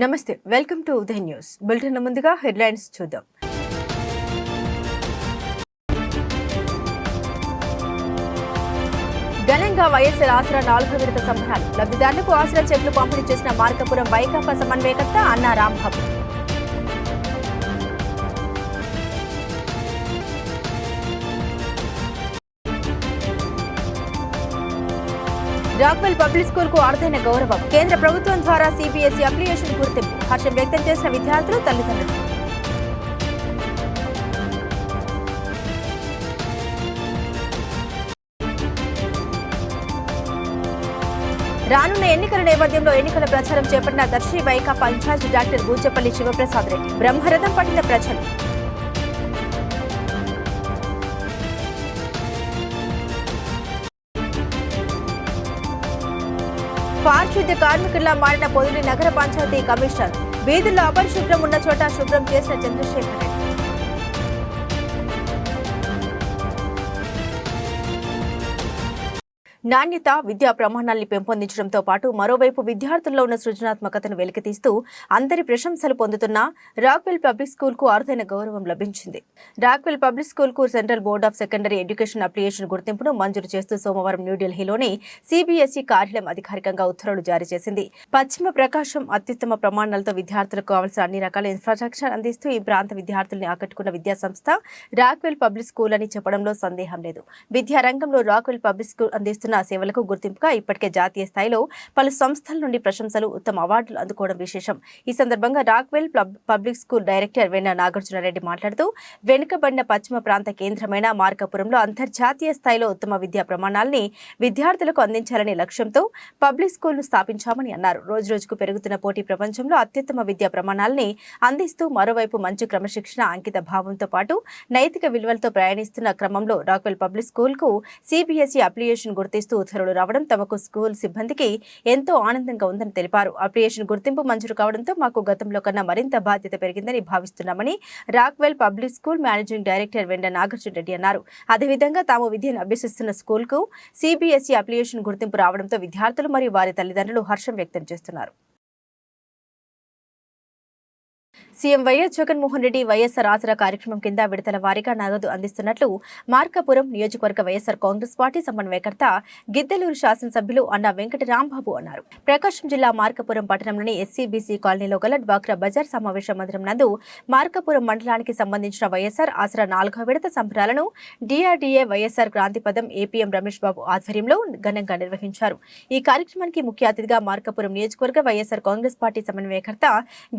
నమస్తే welcome to Uday news. Bulletin ముందుగా headlines చూద్దాం. ఘనంగా వైఎస్ఆర్ ఆసరా నాలుగో విడత సంబరాలు లబ్ధిదారులకు ఆసరా చెట్లు పంపిణీ చేసిన మార్కపురం వైకాపా సమన్వయకర్త అన్నా రాంబాబు. రాక్వెల్ పబ్లిక్ స్కూల్కు అర్థైన గౌరవం. కేంద్ర ప్రభుత్వం ద్వారా సిబిఎస్ఈ అప్లికేషన్ గుర్తింపు. హర్షం వ్యక్తం చేసిన విద్యార్థులు తల్లిదండ్రులు. రానున్న ఎన్నికల నేపథ్యంలో ఎన్నికల ప్రచారం చేపట్టిన దర్శి వైకాపా ఇన్ఛార్జ్ డాక్టర్ బూచపల్లి శివప్రసాద్ రెడ్డి. బ్రహ్మరథం పట్టిన ప్రజలు. పారిశుద్ధ్య కార్మికుల్లా మారిన పొదిలి నగర పంచాయతీ కమిషనర్. వీధుల్లో అపరిశుభ్రం ఉన్న చోట శుభ్రం చేసిన చంద్రశేఖర్ నాణ్యత విద్యా ప్రమాణాల్ని పెంపొందించడంతో పాటు మరోవైపు విద్యార్థుల్లో ఉన్న సృజనాత్మకతను వెలికితీస్తూ అందరి ప్రశంసలు పొందుతున్న రాక్వెల్ పబ్లిక్ స్కూల్కు అరుదైన గౌరవం లభించింది. రాక్వెల్ పబ్లిక్ స్కూల్కు central board of secondary education application గుర్తింపును మంజూరు చేస్తూ సోమవారం న్యూఢిల్లీలోని సిబిఎస్ఈ కార్యాలయం అధికారికంగా ఉత్తర్వులు జారీ చేసింది. పశ్చిమ ప్రకాశం అత్యుత్తమ ప్రమాణాలతో విద్యార్థులకు కావాల్సిన అన్ని రకాల ఇన్ఫ్రాస్ట్రక్చర్ అందిస్తూ ఈ ప్రాంత విద్యార్థుల్ని ఆకట్టుకున్న విద్యా సంస్థ రాక్వెల్ పబ్లిక్ స్కూల్ అని చెప్పడంలో సందేహం లేదు. విద్యారంగంలో రాక్వెల్ పబ్లిక్ స్కూల్ అందిస్తున్న సేవలకు గుర్తింపుగా ఇప్పటికే జాతీయ స్థాయిలో పలు సంస్థల నుండి ప్రశంసలు ఉత్తమ అవార్డులు అందుకోవడం విశేషం. ఈ సందర్భంగా రాక్వెల్ పబ్లిక్ స్కూల్ డైరెక్టర్ వెన్న నాగార్జునరెడ్డి మాట్లాడుతూ వెనుకబడిన పశ్చిమ ప్రాంత కేంద్రమైన మార్కాపురంలో అంతర్జాతీయ స్థాయిలో ఉత్తమ విద్యా ప్రమాణాలని విద్యార్థులకు అందించాలనే లక్ష్యంతో పబ్లిక్ స్కూల్ను స్థాపించామని అన్నారు. రోజురోజుకు పెరుగుతున్న పోటీ ప్రపంచంలో అత్యుత్తమ విద్యా ప్రమాణాలని అందిస్తూ మరోవైపు మంచి క్రమశిక్షణ అంకిత భావంతో పాటు నైతిక విలువలతో ప్రయాణిస్తున్న క్రమంలో రాక్వెల్ పబ్లిక్ స్కూల్కు సిబిఎస్ఈ అప్లికేషన్ గుర్తిస్తూ ఉత్తర్వులు రావడం తమకు స్కూల్ సిబ్బందికి ఎంతో ఆనందంగా ఉందని తెలిపారు. అప్లికేషన్ గుర్తింపు మంజూరు కావడంతో మాకు గతంలో కన్నా మరింత బాధ్యత పెరిగిందని భావిస్తున్నామని Rockwell public school managing director Venda Nagarjuna Reddy అన్నారు. అదేవిధంగా తాము విద్యను అభ్యసిస్తున్న స్కూల్కు సిబిఎస్ఈ అప్లికేషన్ గుర్తింపు రావడంతో విద్యార్థులు మరియు వారి తల్లిదండ్రులు హర్షం వ్యక్తం చేస్తున్నారు. CM YS Jaganmohan Reddy YSR Aasara కార్యక్రమం కింద విడతల వారీగా నగదు అందిస్తున్నట్లు మార్కాపురం నియోజకవర్గ వైఎస్ఆర్ కాంగ్రెస్ పార్టీ సమన్వయకర్త గిద్దలూరు శాసనసభ్యులు అన్న వెంకట రాంబాబు అన్నారు. ప్రకాశం జిల్లా మార్కాపురం పట్టణంలోని ఎస్సీబీసీ కాలనీలో గల డ్వాక్రా బజార్ సమావేశ మందిరం నందు మార్కాపురం మండలానికి సంబంధించిన వైఎస్ఆర్ ఆసరా నాలుగో విడత సంబరాలను DRDA YSR Kranthipatham APM Ramesh Babu ఆధ్వర్యంలో ఘనంగా నిర్వహించారు. ఈ కార్యక్రమానికి ముఖ్య అతిథిగా మార్కాపురం నియోజకవర్గ వైఎస్ఆర్ కాంగ్రెస్ పార్టీ సమన్వయకర్త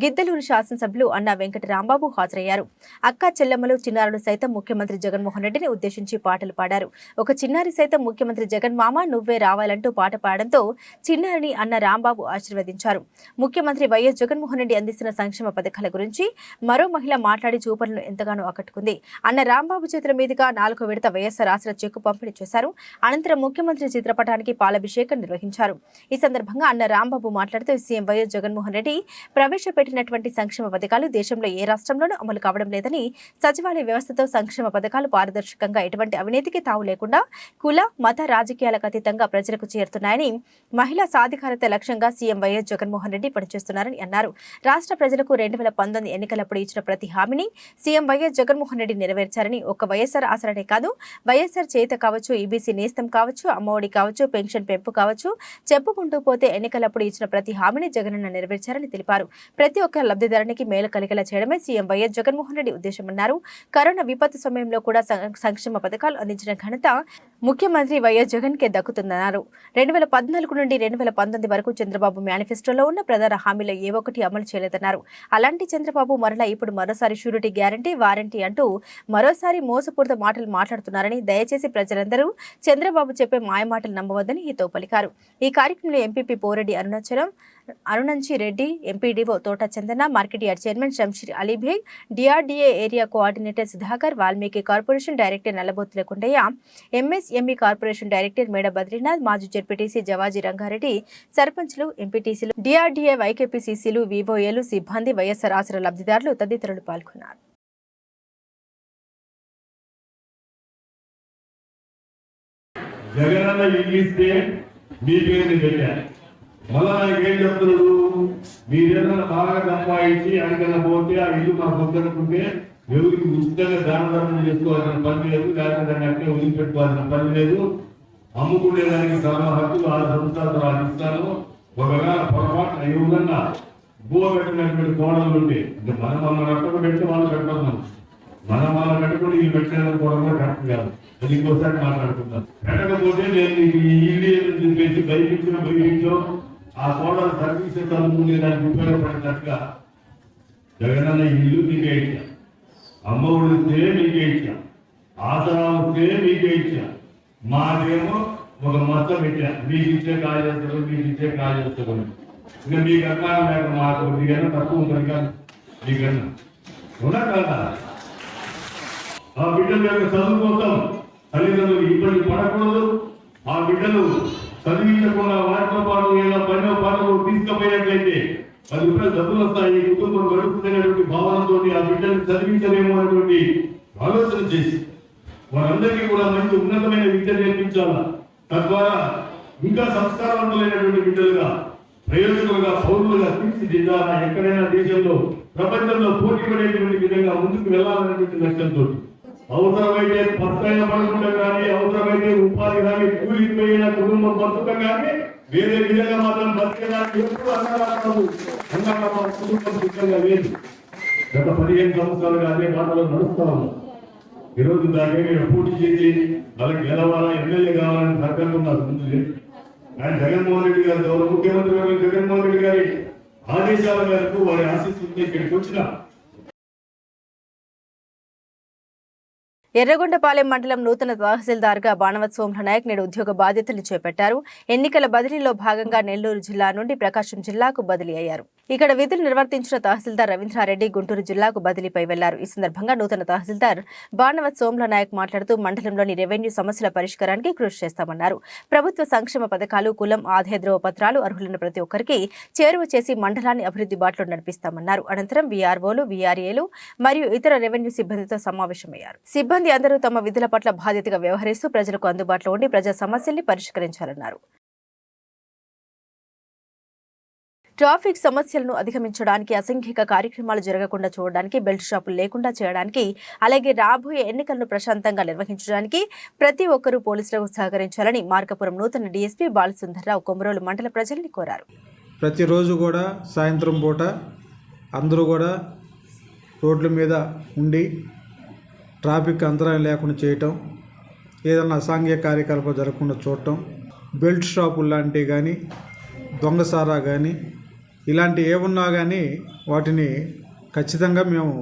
గిద్దలూరు శాసనసభ్యులు అన్న వెంకట రాంబాబు హాజరయ్యారు. అక్క చెల్లెమ్మలు చిన్నారులు సైతం ముఖ్యమంత్రి జగన్మోహన్ రెడ్డిని ఉద్దేశించి పాటలు పాడారు. ఒక చిన్నారి సైతం ముఖ్యమంత్రి జగన్ మామ నువ్వే రావాలంటూ పాట పాడడంతో చిన్నారిని అన్న రాంబాబు ఆశీర్వదించారు. ముఖ్యమంత్రి వైఎస్ జగన్మోహన్ రెడ్డి అందిస్తున్న సంక్షేమ పథకాల గురించి మరో మహిళ మాట్లాడి చూపలను ఎంతగానో ఆకట్టుకుంది. అన్న రాంబాబు చేతుల మీదుగా నాలుగో విడత వైఎస్ఆర్ ఆసరా చెక్కు పంపిణీ చేశారు. అనంతరం ముఖ్యమంత్రి చిత్రపటానికి పాలాభిషేకం నిర్వహించారు. ఈ సందర్భంగా అన్న రాంబాబు మాట్లాడుతూ సీఎం వైఎస్ జగన్మోహన్ రెడ్డి ప్రవేశపెట్టినటువంటి సంక్షేమ పథకాలు దేశంలో ఏ రాష్ట్రంలోనూ అమలు కావడం లేదని సచివాలయ వ్యవస్థతో సంక్షేమ పథకాలు పారదర్శకంగా ఎటువంటి అవినీతికి తావు లేకుండా కుల మత రాజకీయాలకు అతీతంగా ప్రజలకు చేరుతున్నాయని మహిళా సాధికారత లక్ష్యంగా సీఎం వైఎస్ జగన్మోహన్ రెడ్డి పనిచేస్తున్నారని అన్నారు. రాష్ట్ర ప్రజలకు రెండు వేల పంతొమ్మిది ఎన్నికలప్పుడు ఇచ్చిన ప్రతి హామీని సీఎం వైఎస్ జగన్మోహన్ రెడ్డి నెరవేర్చారని ఒక్క వైఎస్ఆర్ ఆసరానే కాదు వైఎస్ఆర్ చేత కావచ్చు ఈబీసీ నేస్తం కావచ్చు అమ్మఒడి కావచ్చు పెన్షన్ పెంపు కావచ్చు చెప్పుకుంటూ పోతే ఎన్నికలప్పుడు ఇచ్చిన ప్రతి హామీని జగనన్న నెరవేర్చారని తెలిపారు. ప్రతి ఒక్క లబ్ధిదారునికి మేలు కలిగేలా చేయడమే సీఎం వైఎస్ జగన్మోహన్ రెడ్డి ఉద్దేశమన్నారు. కరోనా విపత్తు సమయంలో కూడా సంక్షేమ పథకాలు అందించిన ఘనత ముఖ్యమంత్రి వైఎస్ జగన్ కే దక్కుతుందన్నారు. రెండు వేల పద్నాలుగు నుండి రెండు వేల పంతొమ్మిది వరకు చంద్రబాబు మేనిఫెస్టోలో ఉన్న ప్రధాన హామీలు ఏ ఒక్కటి అమలు చేయలేదన్నారు. అలాంటి చంద్రబాబు మరలా ఇప్పుడు మరోసారి షూరిటీ గ్యారంటీ వారంటీ అంటూ మరోసారి మోసపూరిత మాటలు మాట్లాడుతున్నారని దయచేసి ప్రజలందరూ చంద్రబాబు చెప్పే మాయమాటలు నమ్మవద్దని హితో పలికారు. ఈ కార్యక్రమంలో MPP Poreddy Arunachalam Arunanchi Reddy MPDO Thota Chandana market yard chairman Shamsheer Alibeg DRDA area coordinator Sudhakar Valmiki corporation director Nallabothula Kondaiah MSME corporation director Meda Badrinath మాజీ జడ్పీటీసీ జవాజీ రంగారెడ్డి సర్పంచ్లు ఎంపీటీసీలు డిఆర్డీఏ వైకేపీసీసీలు వివోఏలు సిబ్బంది వైఎస్ఆర్ ఆసరా లబ్ధిదారులు తదితరులు పాల్గొన్నారు. జగనన్న ఇంగ్లీష్ డే మీ పేరు నేను మళ్ళా నాకు ఏం చెప్తున్నాడు మీరేదైనా బాగా సంపాదించి అడిగన్నా పోతే ఆ ఇల్లు మా వద్దనుకుంటే ఎవరికి ఉచితంగా దాన ధర్మం చేసుకోవాల్సిన పని లేదు లేకపోతే దాన్ని అట్లే వదిలిపెట్టుకోవాల్సిన పని లేదు. అమ్ముకునే దానికి సర్వ హక్కులు ఆ సంస్థలు ఆ ఇస్తాను. ఒకవేళ పొరపాటు ఎవరన్నా గో పెట్టినటువంటి కోణాలు ఉంటే అంటే మనం మన కట్టకు పెట్టి వాళ్ళు కట్టడం మనం. మనం వాళ్ళ కట్టుకుని ఇల్లు పెట్టిన కూడా కరెక్ట్ కాదు. అది ఇంకోసారి మాట్లాడుకుందాం. పెట్టకపోతే నేను ఈ ఇల్లు ఏదో చెప్పేసి బయటించిన బయటించో ఆ కోడలు సర్వీసెస్ అనుకునే దానికి ఉపయోగపడినట్టుగా జగనన్న ఇల్లు మీకే ఇచ్చా. అమ్మ ఉడితే మీకే ఇచ్చా. ఆసరా వస్తే మీకే ఇచ్చా. మాకేమో ఒక మొత్తం పెట్టా. మీకు ఇచ్చే కార్యదర్శులు మీకు ఇచ్చే కార్యదర్శులు ఇంకా మీకు అన్నా లేక మాకు మీకన్నా తక్కువ ఉంటుంది కానీ మీకన్నా ఉన్నా కదా? ఆ బిడ్డల యొక్క చదువు కోసం తల్లిదండ్రులు ఇబ్బంది పడకూడదు. ఆ బిడ్డలు చదివించకుండా వాటితో పాటు ఏదో పనిలో పాటలు తీసుకుపోయినట్లయితే పది రూపాయలు డబ్బులు వస్తాయి. కుటుంబం గడుపుతున్నటువంటి భావనతో ఆ బిడ్డలు చదివించలేము అనేటువంటి ఆలోచన చేసి వారందరికీ కూడా మంచి ఉన్నతమైన విద్య నేర్పించాలా? తద్వారా ఇంకా సంస్కారవంతులైనటువంటి బిడ్డలుగా ప్రయోజకులుగా పౌరులుగా తీర్చిదిద్దాలా? ఎక్కడైనా దేశంలో ప్రపంచంలో పోటీ పడేటువంటి విధంగా ముందుకు వెళ్ళాలనేటువంటి లక్ష్యంతో అవసరమైతే పత్తైన పడకుండా కానీ అవసరమైతే ఉపాధి కానీ కూలిపోయిన కుటుంబం బతుకం కానీ వేరే విధంగా మాత్రం బతికేదానికి ఎప్పుడు అన్నదాతలు అన్నదాత కుటుంబం సిద్ధంగా లేదు. గత పదిహేను సంవత్సరాలుగా అదే మాటలు నడుస్తాము ఈరోజు రోజు దాకా మీరు పోటీ చేసి వాళ్ళకి గెలవాలా ఎమ్మెల్యే కావాలని సంకల్పం ముందు ఆయన జగన్మోహన్ రెడ్డి గారు గౌరవ ముఖ్యమంత్రి గారు జగన్మోహన్ రెడ్డి గారి ఆదేశాల మేరకు వారి ఆశీస్సులతో ఇక్కడికి వచ్చిన ఎర్రగొండపాలెం మండలం నూతన తహసీల్దార్గా బాణవత్ సోమ్ల నాయక్ నేడు ఉద్యోగ బాధ్యతలు చేపట్టారు. ఎన్నికల బదిలీలో భాగంగా నెల్లూరు జిల్లా నుండి ప్రకాశం జిల్లాకు బదిలీ అయ్యారు. ఇక్కడ విధులు నిర్వర్తించిన తహసీల్దార్ రవీంద్రారెడ్డి గుంటూరు జిల్లాకు బదిలీపై వెళ్ళారు. ఈ సందర్భంగా నూతన తహసీల్దార్ బాణవత్ సోమల నాయక్ మాట్లాడుతూ మండలంలోని రెవెన్యూ సమస్యల పరిష్కారానికి కృషి చేస్తామన్నారు. ప్రభుత్వ సంక్షేమ పథకాలు కులం ఆదాయ ధ్రువపత్రాలు అర్హులైన ప్రతి ఒక్కరికి చేరువ చేసి మండలాన్ని అభివృద్ధి బాటలో నడిపిస్తామన్నారు. అనంతరం వీఆర్ఓలు వీఆర్ఏలు మరియు ఇతర రెవెన్యూ సిబ్బందితో సమావేశమయ్యారు. సిబ్బంది అందరూ తమ విధుల పట్ల బాధ్యతగా వ్యవహరిస్తూ ప్రజలకు అందుబాటులో ఉండి ప్రజా సమస్యల్ని పరిష్కరించాలన్నారు. ట్రాఫిక్ సమస్యలను అధిగమించడానికి అసంఖ్యక కార్యక్రమాలు జరగకుండా చూడడానికి బెల్ట్ షాపులు లేకుండా చేయడానికి అలాగే రాబోయే ఎన్నికలను ప్రశాంతంగా నిర్వహించడానికి ప్రతి ఒక్కరూ పోలీసులకు సహకరించాలని మార్కపురం నూతన డీఎస్పీ బాలసుందర్రావు కొమరోలు మండల ప్రజల్ని కోరారు. ప్రతిరోజు కూడా సాయంత్రం పూట అందరూ కూడా రోడ్ల మీద ఉండి ట్రాఫిక్ అంతరాయం లేకుండా చేయటం ఏదైనా అసాంఘిక కార్యకలాపాలు జరగకుండా చూడటం బెల్ట్ షాపులు లాంటివి కానీ దొంగసారా కానీ ఇలాంటి ఏమున్నా కానీ వాటిని ఖచ్చితంగా మేము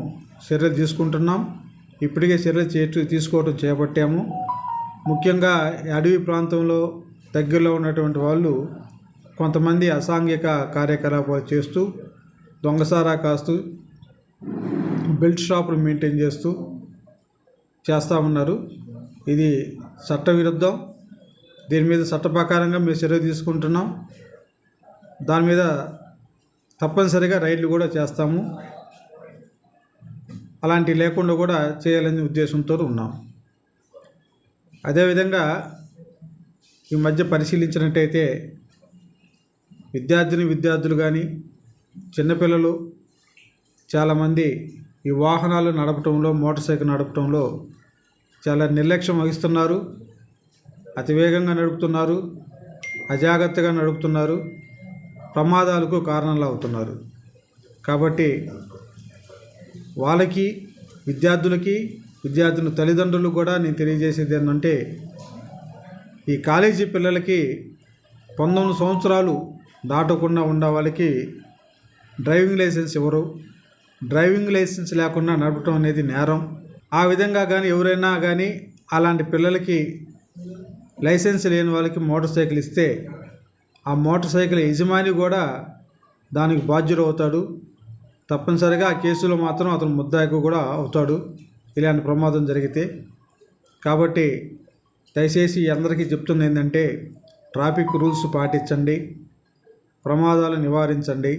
చర్యలు తీసుకుంటున్నాం. ఇప్పటికే చర్యలు చే తీసుకోవటం చేపట్టాము. ముఖ్యంగా అడవి ప్రాంతంలో దగ్గరలో ఉన్నటువంటి వాళ్ళు కొంతమంది అసాంఘిక కార్యకలాపాలు చేస్తూ దొంగసారా కాస్తూ బెల్ట్ షాపులు మెయింటైన్ చేస్తూ చేస్తూ ఉన్నారు. ఇది చట్టవిరుద్ధం దీని మీద చట్ట ప్రకారంగా మేము చర్య తీసుకుంటున్నాం. దాని మీద తప్పనిసరిగా రైడ్లు కూడా చేస్తాము. అలాంటివి లేకుండా కూడా చేయాలనే ఉద్దేశంతో ఉన్నాం. అదేవిధంగా ఈ మధ్య పరిశీలించినట్టయితే విద్యార్థిని విద్యార్థులు కానీ చిన్నపిల్లలు చాలామంది ఈ వాహనాలు నడపటంలో మోటార్ సైకిల్ నడపటంలో చాలా నిర్లక్ష్యం వహిస్తున్నారు. అతివేగంగా నడుపుతున్నారు. అజాగ్రత్తగా నడుపుతున్నారు. ప్రమాదాలకు కారణాలు అవుతున్నారు కాబట్టి వాళ్ళకి విద్యార్థులకి విద్యార్థుల తల్లిదండ్రులు కూడా నేను తెలియజేసేది ఏంటంటే ఈ కాలేజీ పిల్లలకి పంతొమ్మిది సంవత్సరాలు దాటకుండా ఉన్న వాళ్ళకి డ్రైవింగ్ లైసెన్స్ ఇవ్వరు డ్రైవింగ్ లైసెన్స్ లేకుండా నడపడం అనేది నేరం. ఆ విధంగా కానీ ఎవరైనా కానీ అలాంటి పిల్లలకి లైసెన్స్ లేని వాళ్ళకి మోటార్ సైకిల్ ఇస్తే ఆ మోటార్ సైకిల్ యజమాని కూడా దానికి బాధ్యుడు అవుతాడు. తప్పనిసరిగా ఆ కేసులో మాత్రం అతను ముద్దాయికు కూడా అవుతాడు. ఇలాంటి ప్రమాదం జరిగితే కాబట్టి దయచేసి అందరికీ చెప్తుంది ఏంటంటే ట్రాఫిక్ రూల్స్ పాటించండి ప్రమాదాలు నివారించండి.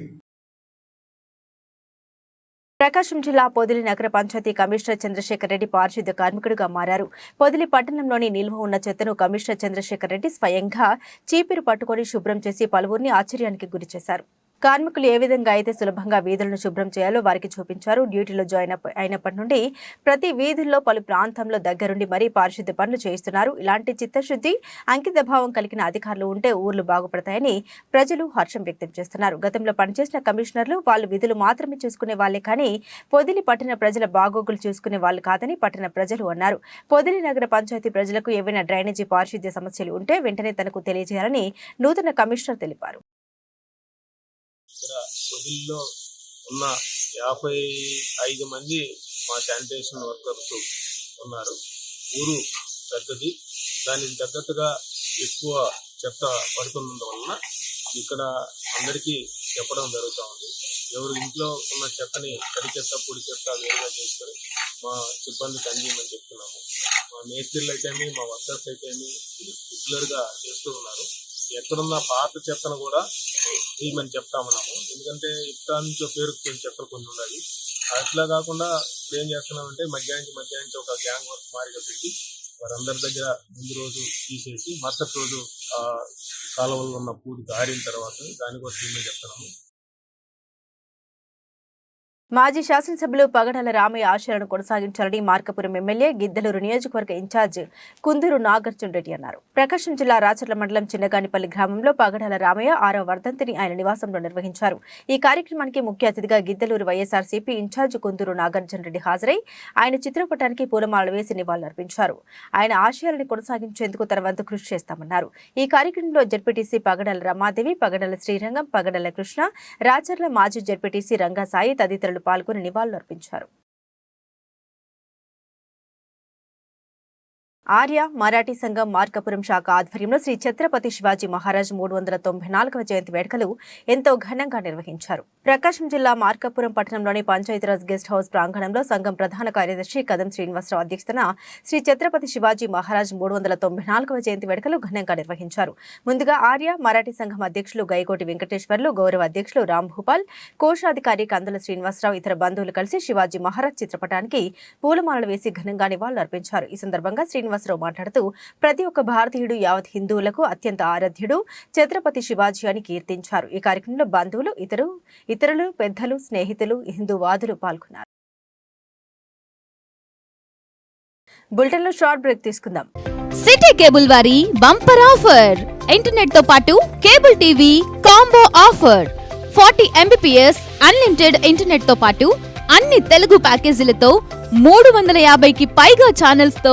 ప్రకాశం జిల్లా పొదిలి నగర పంచాయతీ కమిషనర్ చంద్రశేఖర్ రెడ్డి పారిశుద్ధ్య కార్మికుడిగా మారారు. పొదిలి పట్టణంలోని నిల్వ ఉన్న చెత్తను కమిషనర్ చంద్రశేఖర్ రెడ్డి స్వయంగా చీపిరు పట్టుకొని శుభ్రం చేసి పలువురిని ఆశ్చర్యానికి గురిచేశారు. కార్మికులు ఏ విధంగా అయితే సులభంగా వీధులను శుభ్రం చేయాలో వారికి చూపించారు. డ్యూటీలో జాయిన్ అయినప్పటి నుండి ప్రతి వీధుల్లో పలు ప్రాంతంలో దగ్గరుండి మరీ పారిశుద్ధ్య పనులు చేయిస్తున్నారు. ఇలాంటి చిత్తశుద్ధి అంకిత భావం కలిగిన అధికారులు ఉంటే ఊర్లు బాగుపడతాయని ప్రజలు హర్షం వ్యక్తం చేస్తున్నారు. గతంలో పనిచేసిన కమిషనర్లు వాళ్ళు విధులు మాత్రమే చూసుకునే వాళ్ళే కానీ పొదిలి పట్టణ ప్రజల బాగోగులు చూసుకునే వాళ్ళు కాదని పట్టణ ప్రజలు అన్నారు. పొదిలి నగర పంచాయతీ ప్రజలకు ఏవైనా డ్రైనేజీ పారిశుద్ధ్య సమస్యలు ఉంటే వెంటనే తనకు తెలియజేయాలని నూతన కమిషనర్ తెలిపారు. ఇక్కడ వదిలిలో ఉన్న యాభై ఐదు మంది మా శానిటేషన్ వర్కర్స్ ఉన్నారు. ఊరు పెద్దది. దానికి తగ్గట్టుగా ఎక్కువ చెత్త పడుతున్నందువలన ఇక్కడ అందరికీ చెప్పడం జరుగుతూ ఉంది ఎవరు ఇంట్లో ఉన్న చెత్తని తడి చెత్త పొడి చెత్త వేరుగా చేసుకొని మా సిబ్బందికి అందియమని చెప్తున్నాము. మా మేస్త్రీలు అయితేమి మా వర్కర్స్ అయితేమి రెగ్యులర్గా చేస్తూ ఉన్నారు. ఎక్కడున్న పాత చెత్తను కూడా తీయమని చెప్తా ఉన్నాము ఎందుకంటే ఇప్పటి నుంచి పేరుకుపోయిన చెత్తలు కొన్ని ఉన్నాయి. అట్లా కాకుండా ఏం చేస్తున్నామంటే మధ్యాహ్నం మధ్యాహ్నం ఒక గ్యాంగ్ వర్క్ మారిగా పెట్టి వారందరి దగ్గర ముందు రోజు తీసేసి మరుసటి రోజు ఆ కాలువలో ఉన్న పూడికి దారిన తర్వాత దాన్ని కూడా తీయమని చెప్తున్నాము? మాజీ శాసనసభ్యులు పగడాల రామయ్య ఆశయాలను కొనసాగించాలని మార్కపురం ఎమ్మెల్యే గిద్దలూరు నియోజకవర్గ ఇన్ఛార్జ్ కుందూరు నాగార్జున రెడ్డి అన్నారు. ప్రకాశం జిల్లా రాచర్ల మండలం చిన్నగానిపల్లి గ్రామంలో పగడాల రామయ్య ఆరో వర్ధంతిని ఆయన నివాసంలో నిర్వహించారు. ఈ కార్యక్రమానికి ముఖ్య అతిథిగా గిద్దలూరు వైఎస్ఆర్సీపీ ఇన్ఛార్జ్ కుందూరు నాగార్జున రెడ్డి హాజరై ఆయన చిత్రపటానికి పూలమాలలు వేసి నివాళులర్పించారు. ఆయన ఆశయాలను కొనసాగించేందుకు తన వంతు కృషి చేస్తామన్నారు. ఈ కార్యక్రమంలో జడ్పీటీసీ పగడాల రమాదేవి పగడాల శ్రీరంగం పగడాల కృష్ణ రాచర్ల మాజీ జడ్పీటీసీ రంగాసాయి తదితరులు పాల్గొని నివాళులర్పించారు. ఆర్య మరాఠీ సంఘం మార్కపురం శాఖ ఆధ్వర్యంలో శ్రీ ఛత్రపతి శివాజీ మహారాజ్ మూడు వందల తొంభై నాలుగవ జయంతి వేడుకలు ఎంతో ఘనంగా నిర్వహించారు. ప్రకాశం జిల్లా మార్కపురం పట్టణంలోని పంచాయతీరాజ్ గెస్ట్ హౌస్ ప్రాంగణంలో సంఘం ప్రధాన కార్యదర్శి కదం శ్రీనివాసరావు అధ్యక్షతన శ్రీ ఛత్రపతి శివాజీ మహారాజ్ మూడు వందల తొంభై నాలుగవ జయంతి వేడుకలు ఘనంగా నిర్వహించారు. ముందుగా ఆర్య మరాఠీ సంఘం అధ్యక్షులు గైకోటి వెంకటేశ్వర్లు గౌరవ అధ్యక్షులు రామ్ భూపాల్ కోశాధికారి కందుల శ్రీనివాసరావు ఇతర బంధువులు కలిసి శివాజీ మహారాజ్ చిత్రపటానికి పూలమాలలు వేసి ఘనంగా నివాళులు అర్పించారు ఈ సందర్భంగా శ్రీనివాసరావు మాట్లాడుతూ ప్రతి ఒక్క భారతీయుడు యావత్ హిందువులకు అత్యంత ఆరాధ్యుడు ఛత్రపతి శివాజీ అని కీర్తించారు. ఈ కార్యక్రమంలో బంధువులు ఇతరు ఇతరులు పెద్దలు స్నేహితులు హిందూవాదులు పాల్గొన్నారు. బులెటిన్లో షార్ట్ బ్రేక్ తీసుకుందాం. సిటీ కేబుల్ వారి బంపర్ ఆఫర్. ఇంటర్నెట్తో పాటు cable TV combo offer. Forty MBPS unlimited ఇంటర్నెట్తో పాటు అన్ని తెలుగు ప్యాకేజీలతో మూడు వందల యాభైకి పైగా ఛానల్స్తో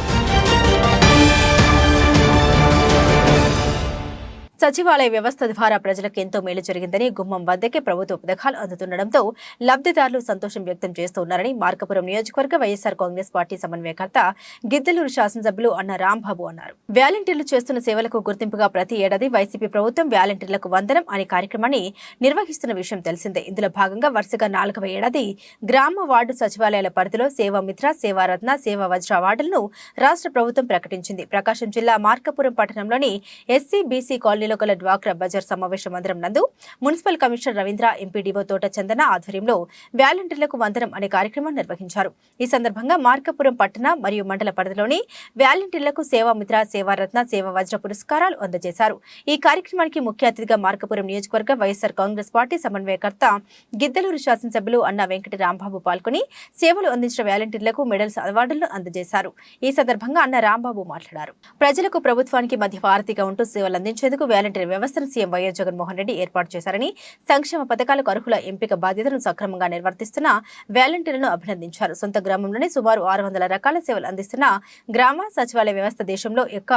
సచివాలయ వ్యవస్థ ద్వారా ప్రజలకు ఎంతో మేలు జరిగిందని గుమ్మం వద్దకే ప్రభుత్వ పథకాలు అందుతుండటంతో లబ్ధిదారులు సంతోషం వ్యక్తం చేస్తున్నారని మార్కపురం నియోజకవర్గ వైఎస్ఆర్ కాంగ్రెస్ పార్టీ సమన్వయకర్త గిద్దలూరు శాసనసభ్యులు అన్న రాంబాబు అన్నారు. వ్యాలంటీర్లు చేస్తున్న సేవలకు గుర్తింపుగా ప్రతి ఏడాది వైసీపీ ప్రభుత్వం వ్యాలంటీర్లకు వందనం అనే కార్యక్రమాన్ని నిర్వహిస్తున్న విషయం తెలిసిందే. ఇందులో భాగంగా వరుసగా నాలుగవ ఏడాది గ్రామ వార్డు సచివాలయాల పరిధిలో సేవామిత్ర సేవారత్న సేవా వజ్ర అవార్డులను రాష్ట్ర ప్రభుత్వం ప్రకటించింది. ప్రకాశం జిల్లా మార్కపురం పట్టణంలోని ఎస్సీ బీసీ కాలనీలో గల డ్వాక్రా బజార్ సమావేశ మందిరం నందు municipal commissioner Ravindra MPDO Thota చందన ఆధ్వర్యంలో వ్యాలంటీర్లకు వందనం అనే కార్యక్రమం నిర్వహించారు. ఈ సందర్భంగా మార్కపురం పట్టణ మరియు మండల పరిధిలోని వ్యాలంటీర్లకు సేవామిత్ర సేవారత్న సేవా వజ్ర పురస్కారాలు అందజేశారు. ఈ కార్యక్రమానికి ముఖ్య అతిథిగా మార్కపురం నియోజకవర్గ వైఎస్ఆర్ కాంగ్రెస్ పార్టీ సమన్వయకర్త గిద్దలూరు శాసనసభ్యులు అన్న వెంకట రాంబాబు పాల్గొని సేవలు అందించిన వ్యాలంటీర్లకు మెడల్స్ అవార్డులను అందజేశారు. ఈ సందర్భంగా అన్న రాంబాబు మాట్లాడారు. ప్రజలకు ప్రభుత్వానికి మధ్య వారధిగా ఉంటూ సేవలు అందించేందుకు వాలంటీర్ వ్యవస్థను సీఎం వైఎస్ జగన్మోహన్ రెడ్డి ఏర్పాటు చేశారని సంక్షేమ పథకాలకు అర్హుల ఎంపిక బాధ్యతను సక్రమంగా నిర్వర్తిస్తున్న వాలంటీర్లను అభినందించారు. సొంత గ్రామంలోనే సుమారు ఆరు వందల రకాల సేవలు అందిస్తున్న గ్రామ సచివాలయ వ్యవస్థ దేశంలో యొక్క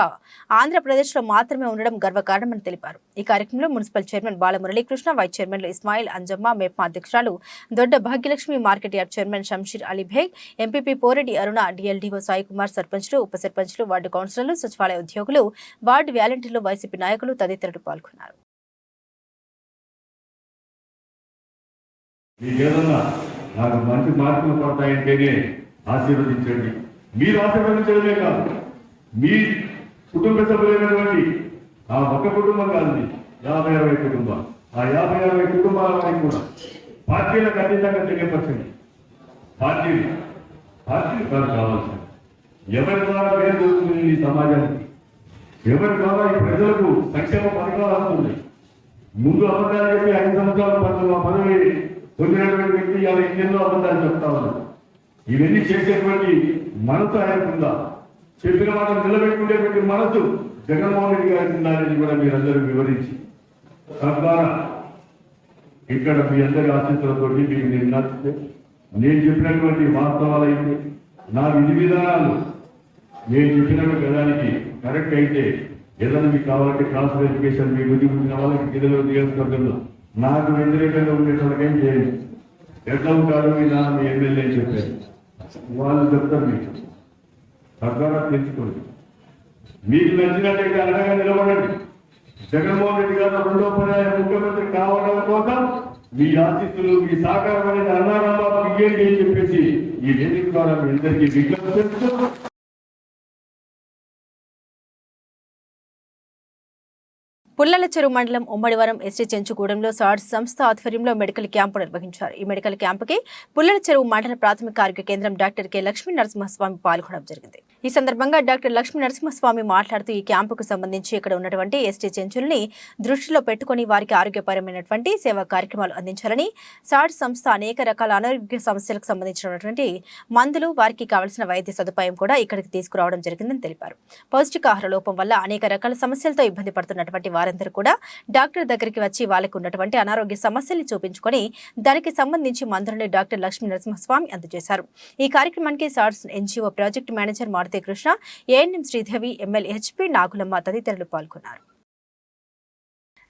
ఆంధ్రప్రదేశ్లో మాత్రమే ఉండడం గర్వకారణమని తెలిపారు. ఈ కార్యక్రమంలో మున్సిపల్ చైర్మన్ బాలమురళీకృష్ణ వైస్ చైర్మన్లు ఇస్మాయిల్ అంజమ్మ మెప్మా అధ్యక్షురాలు Dodda Bhagyalakshmi market yard chairman Shamsheer Ali Baig MPP Poreddy Aruna DLDO Sai Kumar సర్పంచ్లు ఉప సర్పంచ్లు వార్డు కౌన్సిలర్లు సచివాలయ ఉద్యోగులు వార్డు వాలంటీర్లు వైసీపీ నాయకులు తదితరులు తదితరులు పాల్గొన్నారు. నాకు మంచి మార్కులు పడతాయంటేనే ఆశీర్వదించండి. మీరు ఆశీర్వదించడమే కాదు మీ కుటుంబ సభ్యులైనటువంటి ఆ ఒక కుటుంబం కాదు యాభై అరవై కుటుంబం ఆ యాభై అరవై కుటుంబాల వారికి కూడా పార్టీలకు అతీతంగా తెలియపరచండి. పార్టీలు పార్టీలు కాదు కావాల్సింది. ఎవరి ద్వారా పేరు దొరుకుతుంది ఈ సమాజానికి? ఎవరు కావాలి? ఈ ప్రజలకు సంక్షేమ పథకాలు అందుతుంది ముందు అబద్ధాలు చెప్పి ఐదు సంవత్సరాల పదవి పదవి పొందినటువంటి వ్యక్తి ఇవాళ ఎన్నెన్నో అబద్ధాలు చెప్తా ఉన్నారు ఇవన్నీ చేసేటువంటి మనసు ఆయనకుందా? చెప్పిన మాట నిలబెట్టుకునేటువంటి మనసు జగన్మోహన్ రెడ్డి గారికి ఉండాలని కూడా మీరందరూ వివరించి తద్వారా ఇక్కడ మీ అందరి ఆశీస్సులతో మీకు నేను నచ్చితే నేను చెప్పినటువంటి వాస్తవాలు అయితే నా విధి విధానాలు నేను చెప్పినటువంటి గదానికి కరెక్ట్ అయితే ఏదైనా మీకు కావాలంటే క్లాస్ వెరిఫికేషన్ మీ బుద్ధి ముందు కావాలంటే గిద్దలు నియోజకవర్గంలో నాకు వ్యతిరేకంగా ఉండేటోళ్ళకేం చేయండి ఎట్లా ఉంటారు? మీ నాన్న మీ ఎమ్మెల్యే చెప్పారు. వాళ్ళు చెప్తారు మీకు. తద్వారా తెలుసుకోండి. మీకు నచ్చినట్టయితే అండగా నిలబడండి. జగన్మోహన్ రెడ్డి గారు రెండో పర్యాయ ముఖ్యమంత్రి కావడం కోసం మీ ఆశీస్సులు మీ సహకారం అనేది అన్నారాబాబు ఇయ్యండి అని చెప్పేసి ఈ వేదిక ద్వారా మీ అందరికీ విజ్ఞప్తి పుల్లల చెరువు మండలం ఉమ్మడివరం ఎస్టీ చెంచుగూడెంలో సార్స్ సంస్థ ఆధ్వర్యంలో మెడికల్ క్యాంపు నిర్వహించారు. ఈ మెడికల్ క్యాంపుకి పుల్లల చెరువు మండల ప్రాథమిక ఆరోగ్య కేంద్రం డాక్టర్ కె లక్ష్మీ నరసింహస్వామి పాల్గొనడం జరిగింది. ఈ సందర్భంగా డాక్టర్ లక్ష్మీ నరసింహస్వామి మాట్లాడుతూ ఈ క్యాంపుకు సంబంధించి ఇక్కడ ఉన్నటువంటి ఎస్టీ చెంచుల్ని దృష్టిలో పెట్టుకుని వారికి ఆరోగ్యపరమైనటువంటి సేవా కార్యక్రమాలు అందించాలని సాడ్ సంస్థ అనేక రకాల అనారోగ్య సమస్యలకు సంబంధించినటువంటి మందులు వారికి కావలసిన వైద్య సదుపాయం కూడా ఇక్కడికి తీసుకురావడం జరిగిందని తెలిపారు. పౌష్టికాహార లోపం వల్ల అనేక రకాల సమస్యలతో ఇబ్బంది పడుతున్నటువంటి వారందరూ కూడా డాక్టర్ దగ్గరికి వచ్చి వాళ్ళకు ఉన్నటువంటి అనారోగ్య సమస్యల్ని చూపించుకొని దానికి సంబంధించి మందులను డాక్టర్ లక్ష్మీ నరసింహస్వామి అందజేశారు. ఈ కార్యక్రమానికి SARS NGO project manager Maruthi Krishna ANM Sridevi MLA HP Nagulamma తదితరులు పాల్గొన్నారు.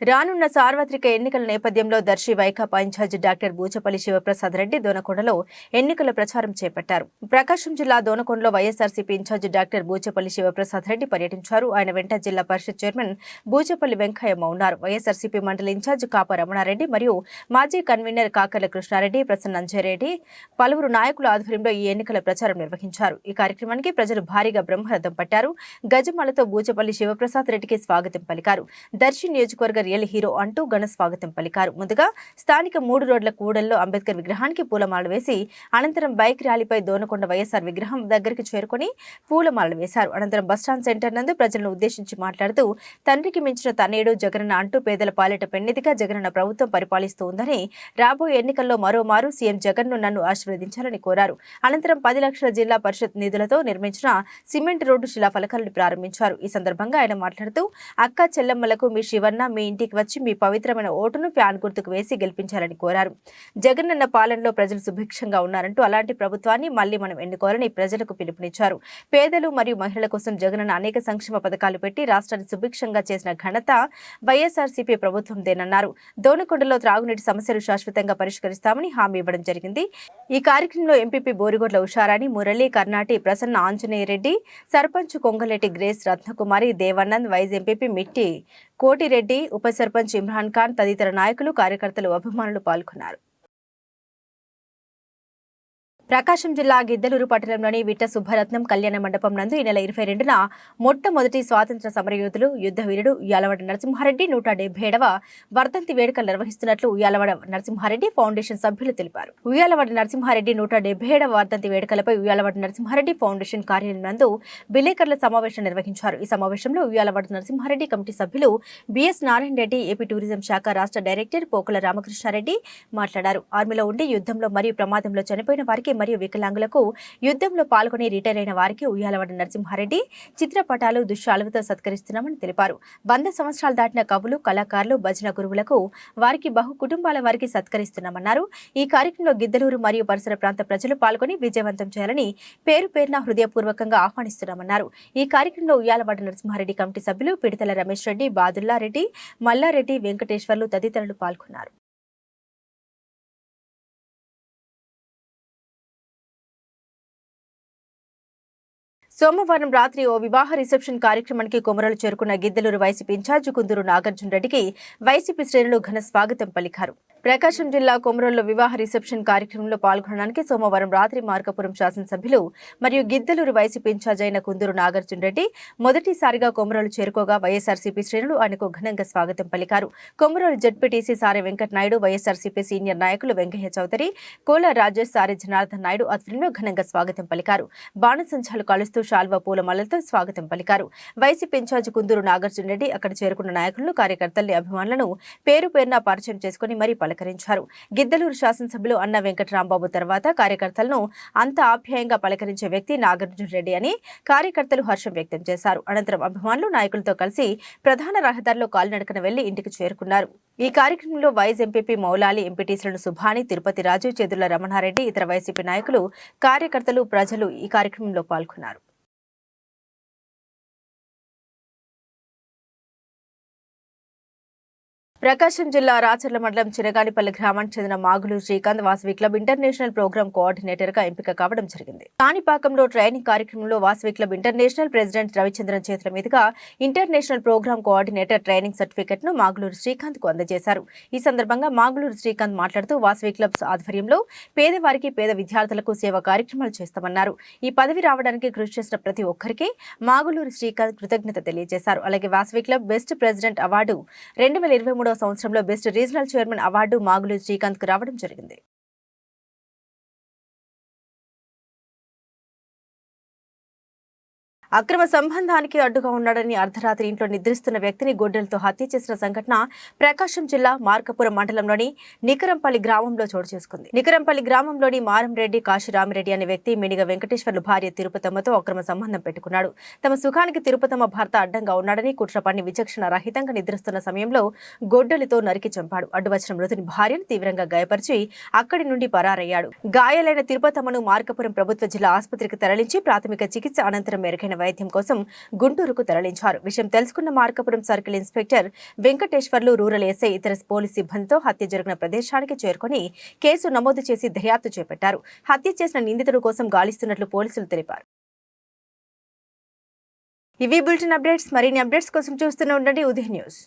రానున్న సార్వత్రిక ఎన్నికల నేపథ్యంలో దర్శి వైకాపా ఇన్ఛార్జి డాక్టర్ బూచపల్లి శివప్రసాద్ రెడ్డి దోనకొండలో ఎన్నికల ప్రచారం చేపట్టారు. ప్రకాశం జిల్లా దోనకొండలో YSRCP incharge doctor Buchepalli Sivaprasad Reddy పర్యటించారు. ఆయన వెంట జిల్లా పరిషత్ చైర్మన్ బూచపల్లి వెంకయ్యమ్మ ఉన్నారు. వైఎస్ఆర్సీపీ మండలి ఇన్ఛార్జి కాప రమణారెడ్డి మరియు మాజీ కన్వీనర్ కాకర్ల కృష్ణారెడ్డి ప్రసన్నంజయరెడ్డి పలువురు నాయకుల ఆధ్వర్యంలో ఈ ఎన్నికల ప్రచారం నిర్వహించారు. ఈ కార్యక్రమానికి ప్రజలు భారీగా బ్రహ్మరథం పట్టారు. గజమాలతో బూచపల్లి శివప్రసాద్ రెడ్డికి స్వాగతం పలికారు. దర్శి నియోజకవర్గ రియల్ హీరో అంటూ ఘన స్వాగతం పలికారు. ముందుగా స్థానిక మూడు రోడ్ల కూడల్లో అంబేద్కర్ విగ్రహానికి పూలమాల వేసి అనంతరం బైక్ ర్యాలీపై దోనకొండ వైఎస్ఆర్ విగ్రహం దగ్గరికి చేరుకొని పూలమాలలు వేశారు. అనంతరం బస్టాండ్ సెంటర్ నందు ప్రజలను ఉద్దేశించి మాట్లాడుతూ తండ్రికి మించిన తనేడు జగనన్న అంటూ పేదల పాలిట పెన్నిదిగా జగనన్న ప్రభుత్వం పరిపాలిస్తూ ఉందని రాబోయే ఎన్నికల్లో మరోమారు సీఎం జగన్ను నన్ను ఆశీర్వదించాలని కోరారు. అనంతరం పది లక్షల జిల్లా పరిషత్ నిధులతో నిర్మించిన సిమెంట్ రోడ్డు శిలాఫలకాలను ప్రారంభించారు. ఈ సందర్భంగా ఆయన మాట్లాడుతూ అక్క చెల్లమ్మలకు మీ శివన్న మీ ఇంటికి వచ్చి మీ పవిత్రమైన ఓటును ఫ్యాన్ గుర్తుకు వేసి గెలిపించాలని కోరారు. జగనన్న పాలనలో ప్రజలు సుభిక్షంగా ఉన్నారంటూ అలాంటి ప్రభుత్వాన్ని మళ్ళీ మనం ఎన్నుకోవాలని ప్రజలకు పిలుపునిచ్చారు. పేదలు మరియు మహిళల కోసం జగనన్న అనేక సంక్షేమ పథకాలు పెట్టి రాష్ట్రాన్ని సుభిక్షంగా చేసిన ఘనత వైఎస్ఆర్సీపీ ప్రభుత్వందేనన్నారు. దోనకొండలో త్రాగునీటి సమస్యలు శాశ్వతంగా పరిష్కరిస్తామని హామీ ఇవ్వడం జరిగింది. ఈ కార్యక్రమంలో MPP Borigodla Usharani Murali Karnati Prasanna Anjaneya Reddy sarpanch Kongaletti Grace Ratnakumari Devanand vice MPP Mitti Kotireddy ఉప సర్పంచ్ ఇమ్రాన్ ఖాన్ తదితర నాయకులు కార్యకర్తలు అభిమానులు పాల్గొన్నారు. ప్రకాశం జిల్లా గిద్దలూరు పట్టణంలోని విట్ట సుబ్బరత్నం కళ్యాణ మండపం నందు ఈ నెల ఇరవై రెండున మొట్టమొదటి స్వాతంత్ర సమరయోధులు యుద్ధ వీరుడు ఉయ్యాలవాడ నరసింహారెడ్డి నూట డెబ్బై ఏడవ వర్ధంతి వేడుకలు నిర్వహిస్తున్నట్లు ఉయ్యాలవాడ నరసింహారెడ్డి ఫౌండేషన్ సభ్యులు తెలిపారు. ఉయ్యాలవాడ నరసింహారెడ్డి నూట డెబ్బై ఏడవ వర్ధంతి వేడుకలపై ఉయ్యాలవాడ నరసింహారెడ్డి ఫౌండేషన్ కార్యాలయం నందు విలేకరుల సమావేశం నిర్వహించారు. ఈ సమావేశంలో ఉయ్యాలవాడ నరసింహారెడ్డి కమిటీ సభ్యులు BS Narayana Reddy AP tourism శాఖ రాష్ట్ర డైరెక్టర్ పోకుల రామకృష్ణారెడ్డి మాట్లాడారు. ఆర్మీలో ఉండి యుద్ధంలో మరియు ప్రమాదంలో చనిపోయిన వారికి మరియు వికలాంగులకు యుద్ధంలో పాల్గొని రిటైర్ అయిన వారికి ఉయ్యాలవాడ నరసింహారెడ్డి చిత్రపటాలు దుశ్శాలువతో సత్కరిస్తున్నామని తెలిపారు. వంద సంవత్సరాలు దాటిన కవులు కళాకారులు భజన గురువులకు వారికి బహు కుటుంబాల వారికి సత్కరిస్తున్నామన్నారు. ఈ కార్యక్రమంలో గిద్దలూరు మరియు పరిసర ప్రాంత ప్రజలు పాల్గొని విజయవంతం చేయాలని పేరు పేరున హృదయపూర్వకంగా ఆహ్వానిస్తున్నామన్నారు. ఈ కార్యక్రమంలో ఉయ్యాలవాడ నరసింహారెడ్డి కమిటీ సభ్యులు పిడితల రమేష్ రెడ్డి బాదుల్లా రెడ్డి మల్లారెడ్డి వెంకటేశ్వర్లు తదితరులు పాల్గొన్నారు. సోమవారం రాత్రి ఓ వివాహ రిసెప్షన్ కార్యక్రమానికి కొమరలు చేరుకున్న Giddalur YCP in charge Kunduru Nagarjuna రెడ్డికి వైసీపీ శ్రేణులు ఘన స్వాగతం పలికారు. ప్రకాశం జిల్లా కొమరంలో వివాహ రిసెప్షన్ కార్యక్రమంలో పాల్గొనడానికి సోమవారం రాత్రి మార్కపురం శాసనసభ్యులు మరియు గిద్దలూరు వైసీపీ ఇన్ఛార్జ్ అయిన కుందూరు నాగార్జున రెడ్డి మొదటిసారిగా కొమరలు చేరుకోగా వైఎస్ఆర్సీపీ శ్రేణులు ఆయనకు ఘనంగా స్వాగతం పలికారు. కొమరలు జడ్పీటీసీ సారె వెంకటనాయుడు వైఎస్ఆర్సీపీ సీనియర్ నాయకులు వెంకయ్య చౌదరి కోల రాజేష్ సారె జనార్దన్ నాయుడు ఆధ్వర్యంలో ఘనంగా స్వాగతం పలికారు. బాణసంచాలు కాలుస్తూ శాల్వా పూలమాలలతో స్వాగతం పలికారు. వైసీపీ ఇన్ఛార్జ్ కుందూరు నాగార్జున రెడ్డి అక్కడ చేరుకున్న నాయకులను కార్యకర్తల్ని అభిమానులను పేరు పేరున పరిచయం చేసుకుని మరీ పలకరించారు. గిద్దలూరు శాసనసభ్యులు అన్న వెంకటరాంబాబు తర్వాత కార్యకర్తలను అంత ఆప్యాయంగా పలకరించే వ్యక్తి నాగార్జున రెడ్డి అని కార్యకర్తలు హర్షం వ్యక్తం చేశారు. అనంతరం అభిమానులు నాయకులతో కలిసి ప్రధాన రహదారిలో కాలినడకన వెళ్ళి ఇంటికి చేరుకున్నారు. ఈ కార్యక్రమంలో వైస్ ఎంపీపీ మౌలాలి ఎంపీటీసీలను సుభాని తిరుపతి రాజు చేదుల రమణారెడ్డి ఇతర వైసీపీ నాయకులు కార్యకర్తలు ప్రజలు ఈ కార్యక్రమంలో పాల్గొన్నారు. ప్రకాశం జిల్లా రాచర్ల మండలం చిరగానిపల్లి గ్రామానికి చెందిన Magulu Srikanth Vasavi club international programme కోఆర్డినేటర్గా ఎంపిక కావడం జరిగింది. కాణిపాకంలో ట్రైనింగ్ కార్యక్రమంలో Vasavi club international president Ravichandran చేతుల మీదుగా ఇంటర్నేషనల్ ప్రోగ్రామ్ కోఆర్డినేటర్ ట్రైనింగ్ సర్టిఫికెట్ను మాగులూరు శ్రీకాంత్కు అందజేశారు. ఈ సందర్భంగా మాగులూరు శ్రీకాంత్ మాట్లాడుతూ వాసవి క్లబ్ ఆధ్వర్యంలో పేదవారికి పేద విద్యార్థులకు సేవా కార్యక్రమాలు చేస్తామన్నారు. ఈ పదవి రావడానికి కృషి చేసిన ప్రతి ఒక్కరికి మాగులూరు శ్రీకాంత్ కృతజ్ఞత తెలియజేశారు. అలాగే Vasavi club best president award రెండు వేల ఇరవై మూడవ సంవత్సరంలో best regional chairman award Magulu శ్రీకాంత్కు రావడం జరిగింది. అక్రమ సంబంధానికి అడ్డుగా ఉన్నాడని అర్ధరాత్రి ఇంట్లో నిద్రిస్తున్న వ్యక్తిని గొడ్డలతో హత్య చేసిన సంఘటన ప్రకాశం జిల్లా మార్కపురం మండలంలోని నికరంపల్లి గ్రామంలో చోటు చేసుకుంది. నికరంపల్లి గ్రామంలోని మారంరెడ్డి కాశీరామిరెడ్డి అనే వ్యక్తి మినిగ వెంకటేశ్వర్లు భార్య తిరుపతమ్మతో అక్రమ సంబంధం పెట్టుకున్నాడు. తమ సుఖానికి తిరుపతమ్మ భర్త అడ్డంగా ఉన్నాడని కుట్రపాన్ని విచక్షణ రహితంగా నిద్రిస్తున్న సమయంలో గొడ్డలితో నరికి చంపాడు. అడ్డు వచ్చిన మృతుని భార్యను తీవ్రంగా గాయపరిచి అక్కడి నుండి పరారయ్యాడు. గాయాలైన తిరుపతమ్మను మార్కపురం ప్రభుత్వ జిల్లా ఆసుపత్రికి తరలించి ప్రాథమిక చికిత్స అనంతరం మెరుగైన వైద్యం కోసం గుంటూరుకు తరలించారు. విషయం తెలుసుకున్న Markapuram circle inspector Venkateswarlu rural SI ఇతర పోలీస్ సిబ్బందితో హత్య జరిగిన ప్రదేశానికి చేరుకుని కేసు నమోదు చేసి దర్యాప్తు చేపట్టారు. హత్య చేసిన నిందితుడు కోసం గాలిస్తున్నట్లు పోలీసులు తెలిపారు. ఇవి బులెటిన్ అప్డేట్స్. మరిన్ని అప్డేట్స్ కోసం చూస్తూనే ఉండండి ఉదయ న్యూస్.